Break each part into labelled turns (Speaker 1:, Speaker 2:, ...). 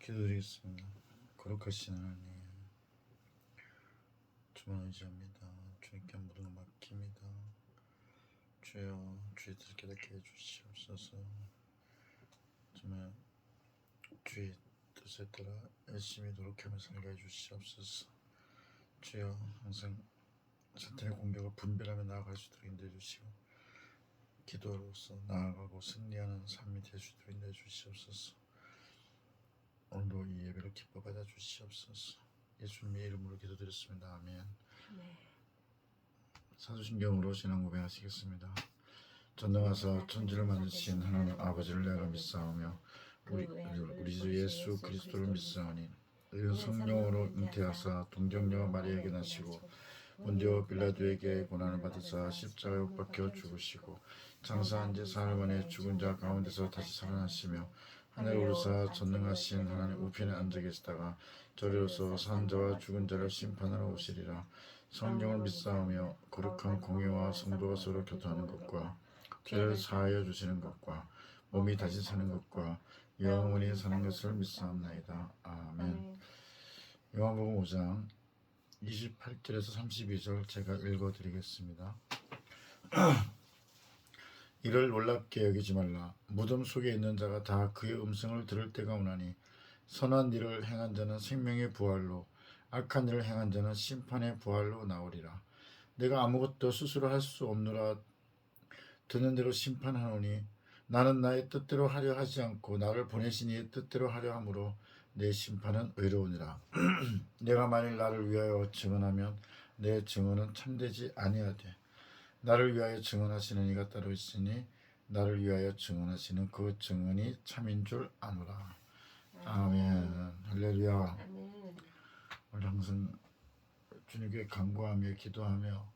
Speaker 1: 기도드리겠습니다. 거룩하신 하나님, 주만 의지합니다. 주님께 모든 것 맡깁니다. 주여, 주의 뜻을 깨닫게 해주시옵소서. 정말 주의 뜻에 따라 열심히 노력하며 살게 해주시옵소서. 주여, 항상 사탄의 공격을 분별하며 나아갈 수 있도록 인도해 주시고 기도로서 나아가고 승리하는 삶이 될 수 있도록 인도해 주시옵소서. 오늘도 이 예배를 기뻐 받아 주시옵소서. 예수님의 이름으로 기도드렸습니다. 아멘.
Speaker 2: 네.
Speaker 1: 사도신경으로 신앙 고백하시겠습니다. 전능하사 천지를 만드신 하나님 아버지를 내가 믿사오며 우리, 우리 주 예수 그리스도를 믿사오니 그 성령으로 잉태하사 동정녀 마리아에게 나시고 본디오 빌라도에게 고난을 받으사 십자가에 못 박혀 죽으시고 장사한 지 사흘 만에 죽은 자 가운데서 다시 살아나시며 하늘 오르사 전능하신 하나님 우편에 앉아 계시다가 저리로서 산 자와 죽은 자를 심판하러 오시리라. 성령을 믿사오며 거룩한 공예와 성도가 서로 교통하는 것과 죄를 사하여 주시는 것과 몸이 다시 사는 것과 영원히 사는 것을 믿사옵나이다. 아멘. 요한복음 5장 28절에서 32절 제가 읽어드리겠습니다. 이를 놀랍게 여기지 말라. 무덤 속에 있는 자가 다 그의 음성을 들을 때가 오나니 선한 일을 행한 자는 생명의 부활로 악한 일을 행한 자는 심판의 부활로 나오리라. 내가 아무것도 스스로 할 수 없노라 듣는 대로 심판하노니 나는 나의 뜻대로 하려 하지 않고 나를 보내신 이의 뜻대로 하려 함으로 내 심판은 의로우니라. 내가 만일 나를 위하여 증언하면 내 증언은 참되지 아니하되 나를 위하여 증언하시는 이가 따로 있으니 나를 위하여 증언하시는 그 증언이 참인 줄 아노라. 아멘. 할렐루야.
Speaker 2: 아멘.
Speaker 1: 오늘 항상 주님께 간구하며 기도하며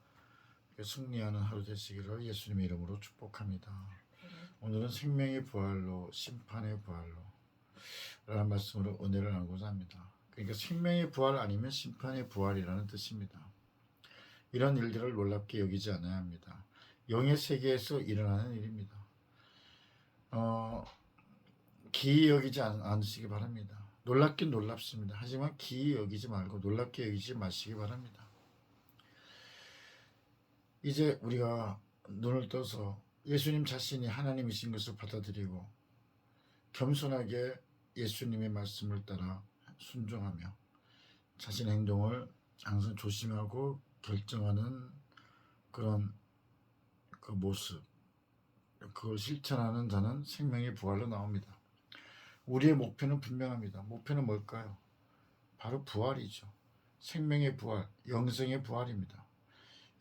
Speaker 1: 승리하는 하루 되시기를 예수님의 이름으로 축복합니다. 오늘은 생명의 부활로 심판의 부활로 라는 말씀으로 은혜를 나누고자 합니다. 그러니까 생명의 부활 아니면 심판의 부활이라는 뜻입니다. 이런 일들을 놀랍게 여기지 않아야 합니다. 영의 세계에서 일어나는 일입니다. 어, 기이 여기지 않, 않으시기 바랍니다. 놀랍긴 놀랍습니다. 하지만 기이 여기지 말고 놀랍게 여기지 마시기 바랍니다. 이제 우리가 눈을 떠서 예수님 자신이 하나님이신 것을 받아들이고 겸손하게 예수님의 말씀을 따라 순종하며 자신의 행동을 항상 조심하고 결정하는 그런 그 모습 그걸 실천하는 자는 생명의 부활로 나옵니다. 우리의 목표는 분명합니다. 목표는 뭘까요? 바로 부활이죠. 생명의 부활, 영생의 부활입니다.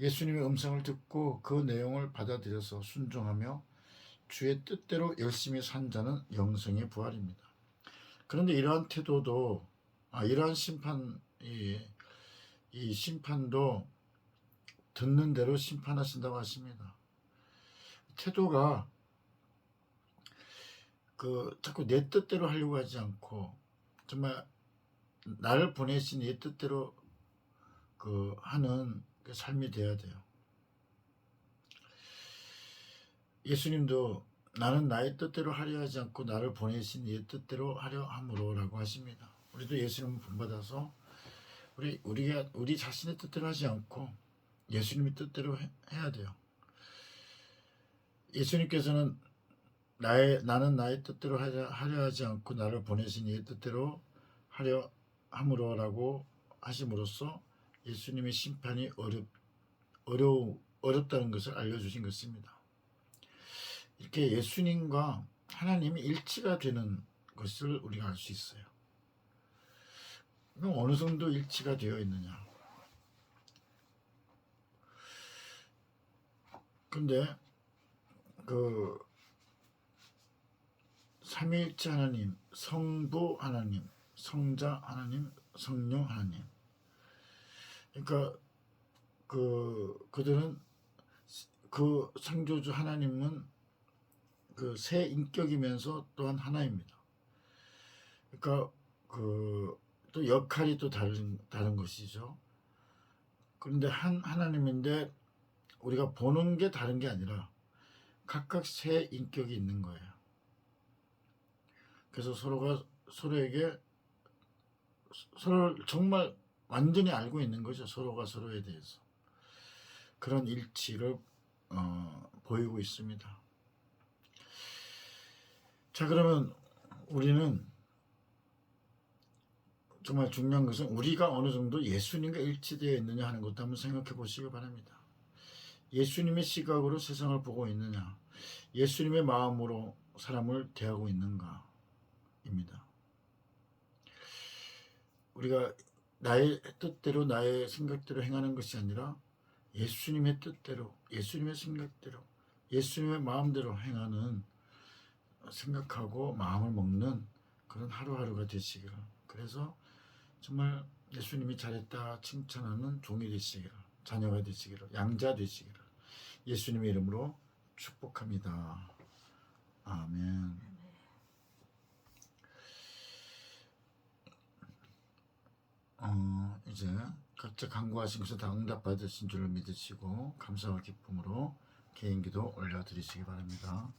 Speaker 1: 예수님의 음성을 듣고 그 내용을 받아들여서 순종하며 주의 뜻대로 열심히 산 자는 영생의 부활입니다. 그런데 이러한 태도도 아, 이러한 심판 이, 이 심판도 듣는 대로 심판하신다고 하십니다. 태도가 그 자꾸 내 뜻대로 하려고 하지 않고 정말 나를 보내신 이 뜻대로 그 하는 그 삶이 돼야 돼요. 예수님도 나는 나의 뜻대로 하려 하지 않고 나를 보내신 이 뜻대로 하려 함으로라고 하십니다. 우리도 예수님을 본받아서 우리 우리가 우리 자신의 뜻대로 하지 않고 예수님의 뜻대로 해, 해야 돼요. 예수님께서는 나의 나는 나의 뜻대로 하려, 하려 하지 않고 나를 보내신 이의 뜻대로 하려 함으로라고 하심으로써 예수님의 심판이 어렵 어려 어렵다는 것을 알려주신 것입니다. 이렇게 예수님과 하나님이 일치가 되는 것을 우리가 알 수 있어요. 그럼 어느 정도 일치가 되어 있느냐? 근데 그 삼위일체 하나님, 성부 하나님, 성자 하나님, 성령 하나님. 그러니까 그 그들은 그 창조주 하나님은 그 새 인격이면서 또한 하나입니다. 그러니까 그 또 역할이 또 다른 다른 것이죠. 그런데 한 하나님인데 우리가 보는 게 다른 게 아니라 각각 새 인격이 있는 거예요. 그래서 서로가 서로에게 서로 정말 완전히 알고 있는 거죠. 서로가 서로에 대해서. 그런 일치를 어, 보이고 있습니다. 자, 그러면 우리는 정말 중요한 것은 우리가 어느 정도 예수님과 일치되어 있느냐 하는 것도 한번 생각해 보시기 바랍니다. 예수님의 시각으로 세상을 보고 있느냐, 예수님의 마음으로 사람을 대하고 있는가입니다. 우리가 나의 뜻대로 나의 생각대로 행하는 것이 아니라 예수님의 뜻대로 예수님의 생각대로 예수님의 마음대로 행하는 생각하고 마음을 먹는 그런 하루하루가 되시기를 그래서 정말 예수님이 잘했다 칭찬하는 종이 되시기를 자녀가 되시기를 양자 되시기를 예수님의 이름으로 축복합니다. 아멘. 어, 이제 각자 간구하신 것을 다 응답받으신 줄을 믿으시고 감사와 기쁨으로 개인기도 올려드리시기 바랍니다.